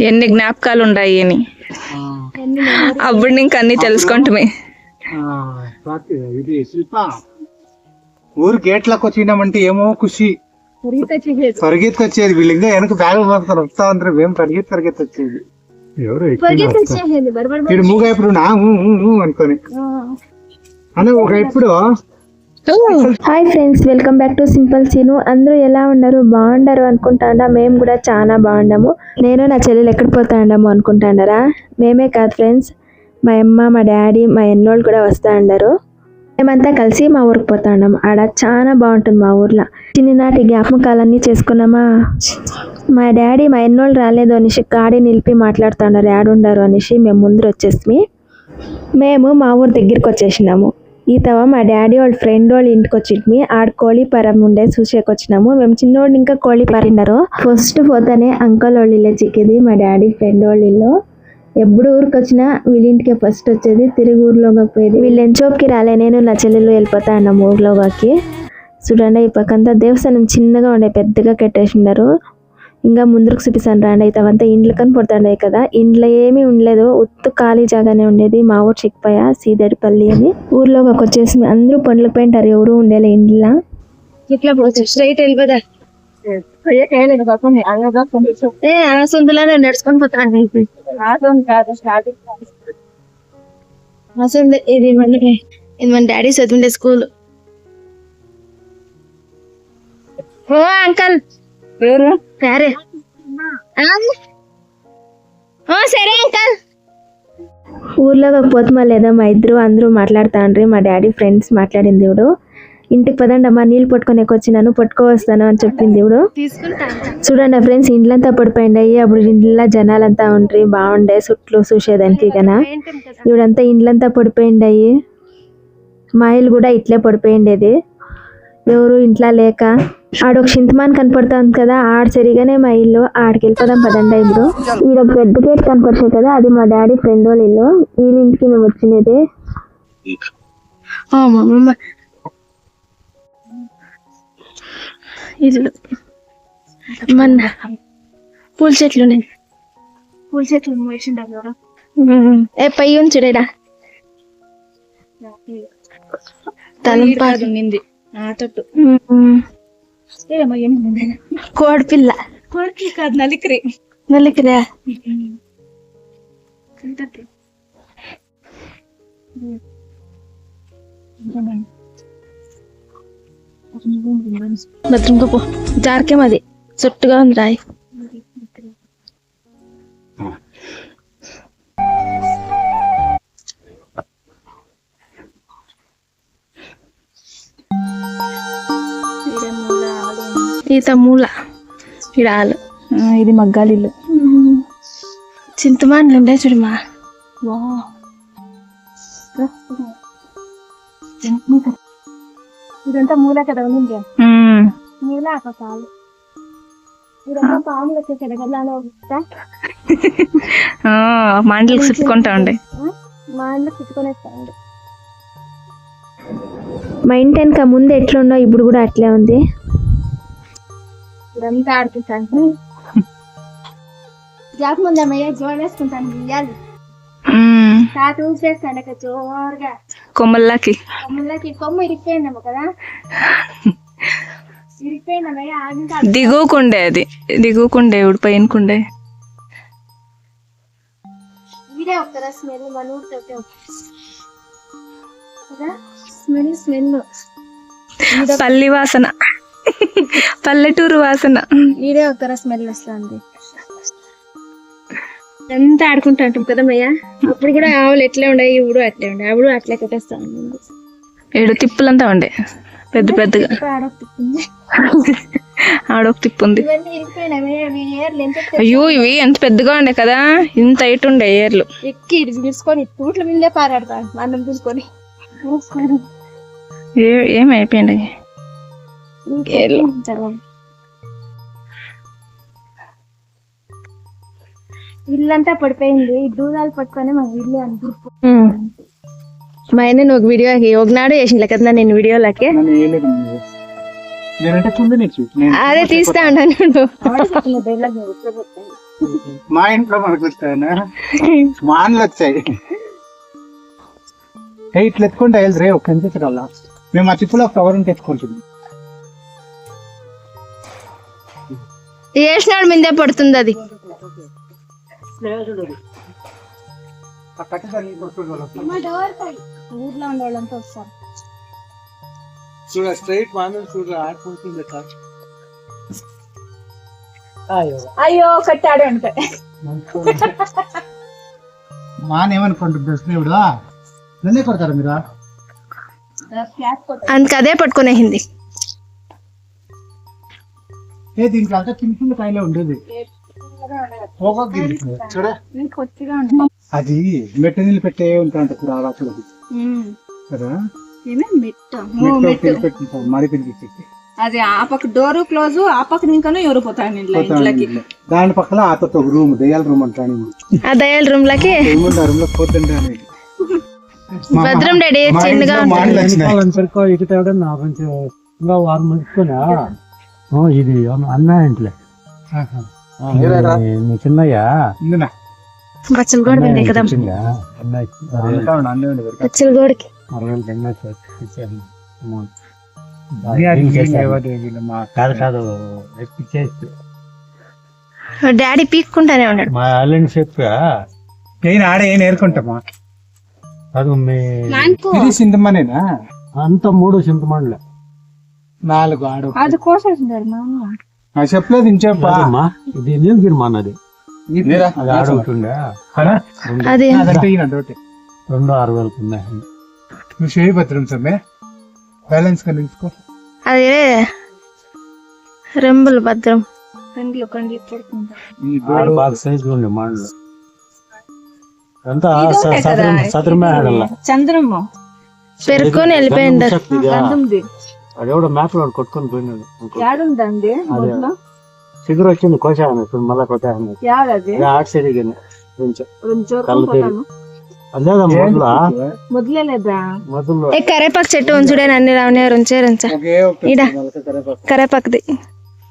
ఎన్ని జ్ఞాపకాలు ఉన్నాయి అని. అప్పుడు నీకు అన్ని తెలుసుకుంటుమే. ఇది శిల్ప. ఊరు గేట్లకు వచ్చినామంటే ఏమో ఖుషి. పరిగెత్తి వచ్చేది వీళ్ళు ఇంకా వెనక బ్యాగ్ పట్టుకొని వస్తా ఉంటారు మేము పరిగెత్తి పరిగెత్తి వచ్చేది ఎవరు ఇక్కడ మూగా ఇప్పుడు నా ఊ, ఊ, ఊ అనుకొని. అని ఒక ఇప్పుడు hi friends welcome back to simple Seenu అందరూ ఎలా ఉన్నారు? బాగుండారు అనుకుంటాండా? మేము కూడా చాలా బాగుండాము నేను నా చెల్లెలు ఎక్కడ పోతాండాము అనుకుంటాండారా? మేమే కాదు ఫ్రెండ్స్ మా అమ్మ మా డాడీ మా ఎన్నోళ్ళు కూడా వస్తా ఉండారు మేమంతా కలిసి మా ఊరికి పోతాండాం ఆడ చాలా బాగుంటుంది మా ఊర్లో. చిన్ననాటి జ్ఞాపకాలన్నీ చేసుకున్నామా? మా డాడీ మా ఎన్నోళ్ళు రాలేదు అనేసి గాడి నిలిపి మాట్లాడుతున్నారు. ఉండరు అనేసి మేము ముందర వచ్చేసి మేము మా ఊరు దగ్గరికి వచ్చేసినాము. ఈతవ మా డాడీ వాళ్ళ ఫ్రెండ్ వాళ్ళ ఇంటికి వచ్చింది ఆడ కోಳಿ పరం ఉండే చూసేకి వచ్చినాము. మేము చిన్నోడు ఇంకా కోಳಿ పరిన్నారు ఫస్ట్ పోతానే అంకల్ వాళ్ళ ఇల్లు చిక్కేది మా డాడీ ఫ్రెండ్ వాళ్ళ ఇల్లు. ఎప్పుడు ఊరికి వచ్చినా వీళ్ళ ఇంటికే ఫస్ట్ వచ్చేది తిరిగి ఊర్లోకి పోయేది. వీళ్ళు ఎంచోపుకి రాలే నేను నా చెల్లెలు వెళ్ళిపోతా అన్న ఊర్లోకి. చూడండి ఈ పక్కంతా దేవస్థానం చిన్నగా ఉండే పెద్దగా కట్టేసి ఉన్నారు ఇంకా ముందుకు చూపిస్తాను రాండి అయితే అవంతా ఇండ్లు కని కదా. ఇండ్లో ఏమీ ఉండలేదు. ఉత్తు ఖాళీ జాగానే ఉండేది. మా ఊరు చిక్కిపోయా సీదడిపల్లి అని. ఊర్లోకి వచ్చేసి అందరూ పండ్లు పోయింటారు. ఎవరు ఉండేలే ఇండ్లా. ఇట్లా స్ట్రైట్ వెళ్ళిపోదా? ఏ నడుచుకొని పోతాను ఇది మన ఇది మన డాడీ చదివిండే స్కూల్. ఓ అంకల్. సరే ఆ? ఓ సరే అంకల్ ఊర్లోకి పోతే మా లేదా మా ఇద్దరు అందరూ మాట్లాడుతాండ్రి. మా డాడీ ఫ్రెండ్స్ మాట్లాడింది దేవుడు ఇంటికి పదండి అమ్మా నీళ్ళు పట్టుకొని వచ్చినాను పట్టుకో వస్తాను అని చెప్పింది దేవుడు చూడండి ఫ్రెండ్స్ ఇండ్లంతా పడిపోయిండాయి అప్పుడు ఇంట్లో జనాలంతా ఉండ్రి బాగుండే చుట్లు చూసేదానికి కన ఇవిడంతా ఇండ్లంతా పడిపోయిండాయి మా ఇల్లు కూడా ఇట్లే పడిపోయిండేది. ఎవరు ఇంట్లో లేక ఆడొక చింతమాన్ కనపడుతుంది కదా ఆడ సరిగానే మా ఇల్లు ఆడికి వెళ్ళిపోదాం పదండి ఇప్పుడు. ఈడ ఒక పెద్ద గేట్ కనపడుతుంది కదా అది మా డాడీ ఫ్రెండ్ వాళ్ళ ఇల్లు. వీళ్ళ ఇంటికి మేము వచ్చినది. ఇల్లు. మన పూల చెట్లు పూల చెట్లు ఏ పై ఉంచుడేడా తలంపాడు ఆటట్టు కోడి పిల్ల. కోడికి కాదు నలికరి. నలికిరా. భద్రంగా పో. జారకేం అది చుట్టుగా ఉంది రాయి. ఈత మూల ఇడాలు ఇది మగ్గాలిల్లు. చింతమాన్లు ఉండే చూడమా ఇదంతా మూల కదా ఉంది మూల చెడగల్లాలో మండలకు చుట్టుకుంటా ఉండే. మా ఇంట్లో చుట్టుకొనేస్తాండి మా ఇంటి వెనక ముందు ఎట్లుండో ఇప్పుడు కూడా అట్లే ఉంది. ఇదంతా ఆడుకుంటాను. జాక్ ముందు అమ్మయ్య జోడేసుకుంటాను ఇయ్యాలి ఉమ్, తాత ఊసేస్తాడు అక్కడ జోరుగా. కొమ్మల్లాకి. కొమ్ములకి కొమ్ము ఇరిగిపోయిందమ్మ కదా. ఇరిగిపోయిందమ్మయ్య దిగుకుండే అది. దిగుకుండే ఇప్పుడు పైనకుండే. ఇదే వస్తుందా స్మెల్ మన ఊరితో కదా? Smell smell. పల్లి వాసన. పల్లెటూరు వాసన. ఈడే వస్తారా స్మెల్ వస్తుంది. ఎంత ఆడుకుంటాంటాం కదా మయ్య? అప్పుడు కూడా ఆవులు ఎట్లే ఉండే ఇప్పుడు అట్లే ఉండే అప్పుడు అట్లే కట్టేస్తాను ఏడు తిప్పులంతా ఉండే పెద్ద పెద్దగా. ఆడొక తిప్పు ఉంది. అయ్యో ఇవి ఎంత పెద్దగా ఉండే కదా? ఇంత హైట్ ఉండే ఏర్లు. ఎక్కి తీసుకొని తూట్ల మీదే పారాడతాను అన్నం తీసుకొని ఏమైపోయింది? ఇల్లంతా పడిపోయింది దూరాలు పట్టుకొని మా ఇల్లు అనుకుంటు మా ఆయన నువ్వు వీడియోకి ఒకనాడు వేసిండ్లే కదా నేను వీడియోలకి నీకు నేను అదే తీస్తా ఉంటాను మా ఇంట్లో మనకు వచ్చాయనా మాన్లు వచ్చాయి ఏ ఇట్లా ఎత్తుకుంటే రే ఒక మేము ఆ తిప్పులో ఫ్లవర్ ఉంటే ఎత్తుకుంటుంది వేసినాడు మిందే పడుతుంది అది. చూడ స్ట్రైట్ చూడ ఆడుకుంటుంది అయ్యో. కట్టాడే ఉంటాయి మాన్ ఏమనుకుంటుంది ఇప్పుడు నన్నే కొడతారా మీరు? అందుకు అదే పట్టుకునేసింది. ఏ దీంట్లో అంతా చిన్న చిన్న కాయలే ఉండేది అది మెట్ట నీళ్ళు పెట్టే ఉంటాయంట కదా? నీళ్ళు పెట్టింటారు మడి పిలిచి అది ఆ పక్క డోరు క్లోజ్ ఆ పక్క ఇంకాను ఎవరు పోతారు ఇంట్లో ఇంట్లోకి? దాని పక్కన ఆతతో ఒక రూమ్ దయ్యాల రూమ్ అంటాను ఆ దయాల రూమ్ లకి ఆ రూమ్లో పోతుండే అనేది భద్రం డాడీ చిన్నగా ఇంట్లో మాటలు వచ్చినాయి. సరికో ఇటు తేవడం నా కొంచెం ఇంకా వారం ఇది అన్న ఇంట్లో. ఆహా. ఏరారా? మీ చిన్నయ్య? కదా. గోడికి కాదు ఎక్కిచ్చేసి డాడీ పీక్కుంటానే ఉన్నాడు. మా అల్లని చెప్పా. ఏం ఆడ ఏం నేర్చుకుంటామా అది మీ ఇది సింధమ్మనేనా అంత మూడు చింతమండలే నాలుగు ఆడు అది ఆ చెప్పలేదు ఇది నీలగిరి మానది అది ఆడుంటుండే అది అదంటే ఈయన డోటే రెండు ఆరు వేలకు ఉన్నాయి. నువ్వు చేయి భద్రం సమ్మె. బ్యాలెన్స్ అది రెంబులు భద్రం. కండ్లు కండ్లు బాగా సైజు ఉండే మాండ్లు అంతా సదరం సదరమే ఆడల్లా చంద్రమ్మ. పెరుక్కొని వెళ్ళిపోయింది అదేవిడ మేకలు వాడు కొట్టుకొని పోయినాడు మొదలు చిగురు వచ్చింది కోసాను ఇప్పుడు మళ్ళా కొట్టాను ఆట సైడ్ కొంచెం కరేపాకు చెట్టు ఉంచుడే అన్ని రావనే ఒకే ఒకటి ఈడ కరేపాకుది.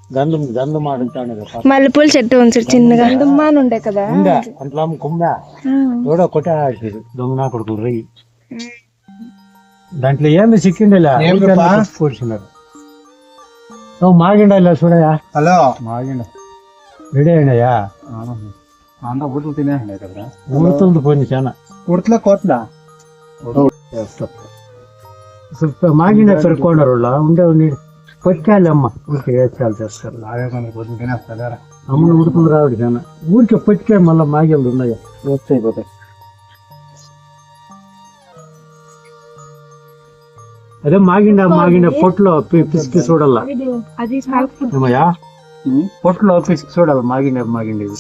గంధం గంధం ఆడుతాను కదా మల్లెపూల చెట్టు ఉంచుడు చిన్నగా. ఉండే కదా. అట్లా కుమ్మా ఎవడో కొట్టాడు దొంగ నా కొడుకులు రయ్యి దాంట్లో ఏంది చిక్కిండేలా ఏం రూపా? కూర్చున్నారు నువ్వు మాగిండా చూడయా హలో మాగిండ రెడీ అయినాయా అంత బుట్లు తినేసినాయి కదా ఊరుతుంది పోయింది చాలా ఉడతల కోట్ల ಸ್ವಲ್ಪ మాగిన పెరుకోండారు ఉండే ఉండి పొచ్చాలి అమ్మ ఊరికి వేసాలు చేస్తారు లాగే కొన్ని బుట్లు తినేస్తారా అమ్మను ఉడుకులు రావడి చాలా ఊరికి పొచ్చికాయ మళ్ళీ మాగేళ్ళు ఉన్నాయా వస్తాయి అదే మాగిండ మాగిండ పిసికి చూడాల అది ఏమయ్యా? పొట్లో పిసికి చూడాలి మాగిండ మాగిండేది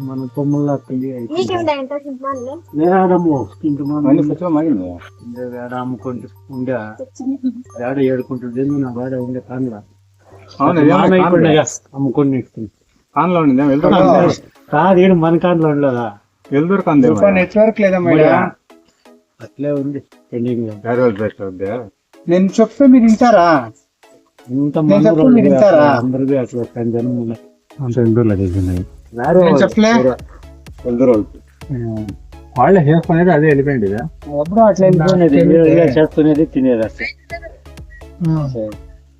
మన కొమ్మల్లా పెళ్ళి వేడమ్ము మళ్ళీ కొంచెం మగింది వేడ అమ్ముకుంటూ ఉండే. వేడ ఏడుకుంటుంది నా వేడ ఉండే కానులా? అమ్ముకొని కాన్లో. ఉండిందా? కాదు మన కాంట్లో ఉండదా? వెళ్తురు కంది నెట్వర్క్ లేదా మేడం అట్లే ఉంది. పెండింగ్ నేను చెప్తే మీరు వింటారా? ఇంత మంది చెప్తే మీరు వింటారా? అట్లా జనం ఇండోర్లో చేసినాయి నేను చెప్పలే. వాళ్ళే. చేసుకునేది అదే వెళ్ళిపోయింది ఇదా? ఎప్పుడు అట్లా వెళ్ళిపోయినది. చేసుకునేది తినేది అట్లా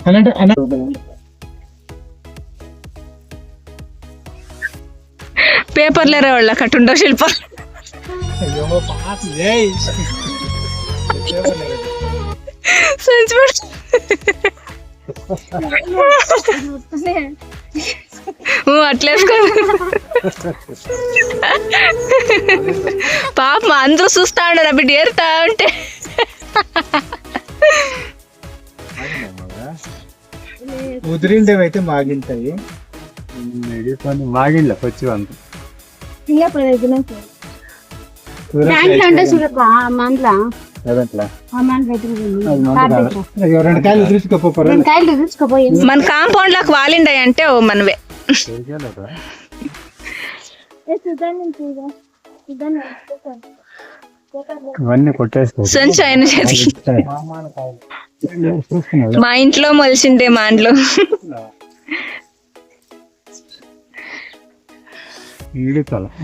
అంటే పేపర్లు వాళ్ళ కట్టుండో శిల్ప. సంచి పడు. ఊ, అట్లేసుకో పాప అందరూ చూస్తా ఉన్నారు అప్పుడు ఏరుతా ఉంటే ముదిరిండేవి అయితే మాగింటాయి ఇది మాగిండ్లే వచ్చి అంత అంటే మందల మన కాంపౌండ్లకు వాలిండాయి అంటే ఓ మనవే. ఇవన్నీ కొట్టేసుకో. సంచి ఆయన చేతికి మా ఇంట్లో మొలిచిండే మా ఇంట్లో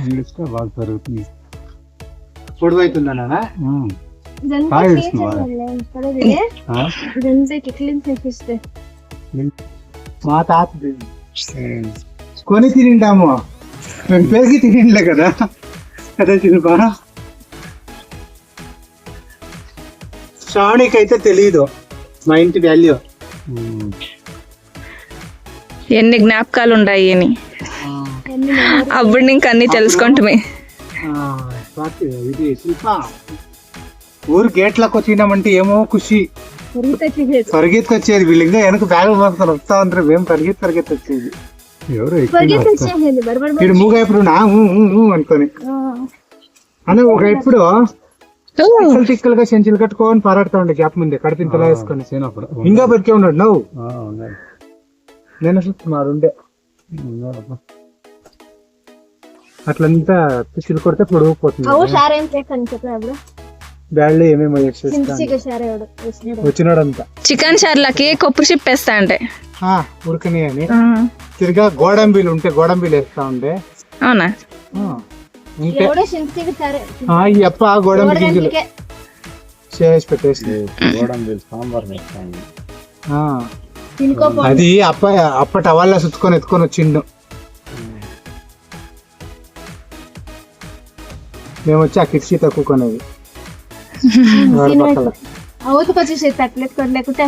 ఈడిస్తే బాగా పెరుగుతుంది బాగా మా తాత కొని తినింటాము. మేము పెరిగి తినిండలే కదా. కదా చిన్నపా శ్రావణికి అయితే తెలియదు మా ఇంటి వాల్యూ. ఎన్ని జ్ఞాపకాలు ఉన్నాయి అని అప్పుడు నీకు అన్ని తెలుసుకుంటుమే. ఇది శిల్ప. ఊరు గేట్లకు వచ్చినామంటే ఏమో ఖుషి. పరిగెత్తి పరిగెత్తుకొచ్చేది వీళ్ళు ఇంకా వెనక బ్యాగులు పట్టుకొని వస్తా ఉంటారు మేము పరిగెత్తి పరిగెత్తి వచ్చేది ఎవరో వీడు మూగ ఇప్పుడు నా అనుకొని. అని ఒక ఇప్పుడు తిక్కలు తిక్కలుగా చెంచులు కట్టుకొని పారాడుతా ఉండే గ్యాప్ ముందే కడుపింతలా వేసుకొని. చిన్నప్పుడు ఇంకా బతికే ఉన్నాడు నువ్వు. నేను అసలు మారుండే. అట్లంతా పిచ్చిలు కొడితే అవు షార్ ఏం చేస్తాను చెప్పినప్పుడు బ్యాడ్లో ఏమేమో వచ్చినాడంతా. చికెన్ షార్లకి కొబ్బరి చిప్ వేస్తా అంటే. ఉరకని అని. తిరిగా గోడంబీలు ఉంటే గోడంబీలు వేస్తా ఉండే. అవునా? ఈ అప్ప గోడంబి గింజలు. చేసి పెట్టేసి. గోడంబిల్ సాంబార్ అది అప్ప అప్ప టవాల్లో సుత్తుకొని ఎత్తుకొని వచ్చిండు. మేము వచ్చి ఆ కిటికీ తక్కువనేది అవతకు వచ్చేసి లేకుంటే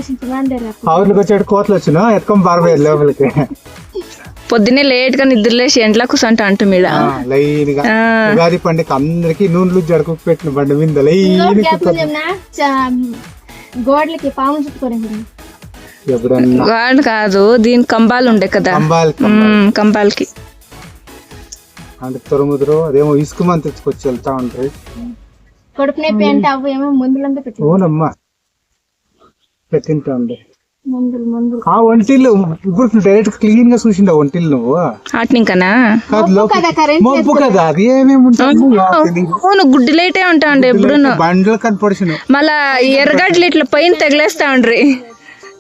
కోతలు వచ్చిన ఎత్తుకొని పారిపోయారు లోపలికి. పొద్దున్నే లేట్గా నిద్రలేసి ఎండ్లా కూర్చుంటా అంటూ మీద ఆ, లైన్గా ఉగాది పండుగ అందరికి నూనెలు జడుకు పెట్టిన బండి మీద లైన్ గోడలకి పాము చుట్టుకొని ఎప్పుడన్నా వాడు కాదు దీని కంబాలు ఉండే కదా కంబాలకి. అంటే తొరముదురు అదేమో ఇసుకమని తెచ్చుకొచ్చి వెళ్తా ఉంటాయి కడుపు నొప్పి అంటే అవి ఏమో మందులంతా పెట్టి అవునమ్మా. పెట్టింటా ఉండే. మందులు మందులు. ఆ వంటిల్లు ఇప్పుడు డైరెక్ట్ క్లీన్గా చూసిండ వంటిల్లు నువ్వు. ఆటినింకనా? కాదు కదా కరెంట్ మబ్బు కదా అది ఏమేమి ఉంటుంది అవును గుడ్డి లైటే ఉంటా ఉండే ఎప్పుడు బండ్లు కనపడిసిన మళ్ళా ఎర్రగడ్డలు ఇట్లా పైన తగిలేస్తా ఉండ్రి.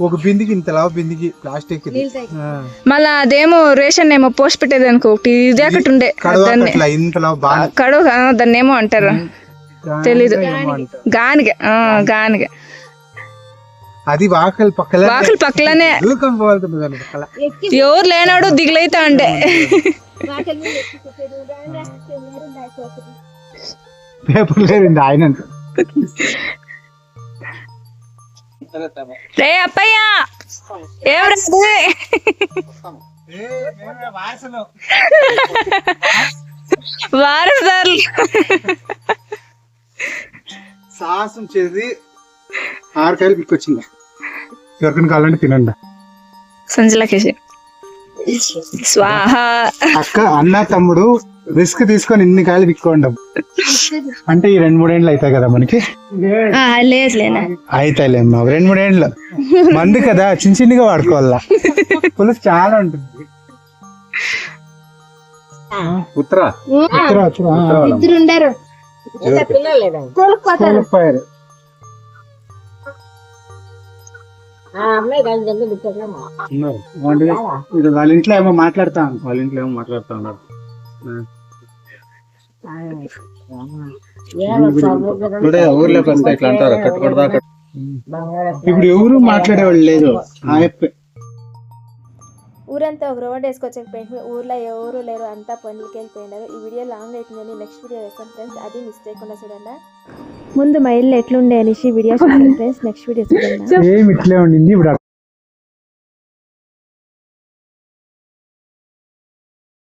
ఒక బిందికి ఇంతలా బిందికి ప్లాస్టిక్. మళ్ళా అదేమో రేషన్ ఏమో పోస్ట్ పెట్టేది అనుకో ఒకటి ఇది ఒకటి ఉండే. కడువ ఆ, దాన్ని ఏమో అంటారు. తెలీదు. గానిగ ఆ, గానిగ. అది వాకలి పక్కల వాకిలి పక్కలనే. ఎవరు లేనాడు దిగులైతా ఉండే పేపర్ లేదు ఆయన రే అప్పయ్య ఏం రాదు వారసార్లు సాహసం చేసి ఆరు కాయలు పిక్కొచ్చింది? ఎవరికైనా కావాలంటే తినండి. సంజలకేసి స్వాహ. అక్క అన్న తమ్ముడు రిస్క్ తీసుకొని ఇన్ని కాయలు పిక్కోండం అంటే ఈ రెండు మూడేండ్లు అవుతాయి కదా మనకి? అవుతాయిలేమ్మా రెండు మూడేండ్లు. మంది కదా చిన్న చిన్నగా వాడుకోవాలా? పులుసు చాలా ఉంటుంది. ఉత్తర? ఉత్తర ఉత్తర కోల్పోయారు వాళ్ళ ఇంట్లో ఏమో మాట్లాడతాం వాళ్ళ ఇంట్లో ఏమో మాట్లాడుతూ ఉన్నారు. ఇప్పుడే ఇట్లా అంటారు ఎవరు మాట్లాడేవాళ్ళు యప్పే. ఊరంతా ఒక రోడ్ వేసుకొచ్చకపోయింది ఊర్లో ఎవరు లేరు అంతా పనులకి వెళ్ళిపోయినారు ఈ వీడియో లాంగ్ అవుతుందని నెక్స్ట్ వీడియో వేస్తాను ఫ్రెండ్స్ అది మిస్ చేయకుండా చూడండి. ముందు మా ఇల్లు ఎట్లుండే అనేసి వీడియో ఫ్రెండ్స్. నెక్స్ట్ వీడియో చూడండి. సేమ్ ఇట్లే ఉండింది ఇప్పుడు?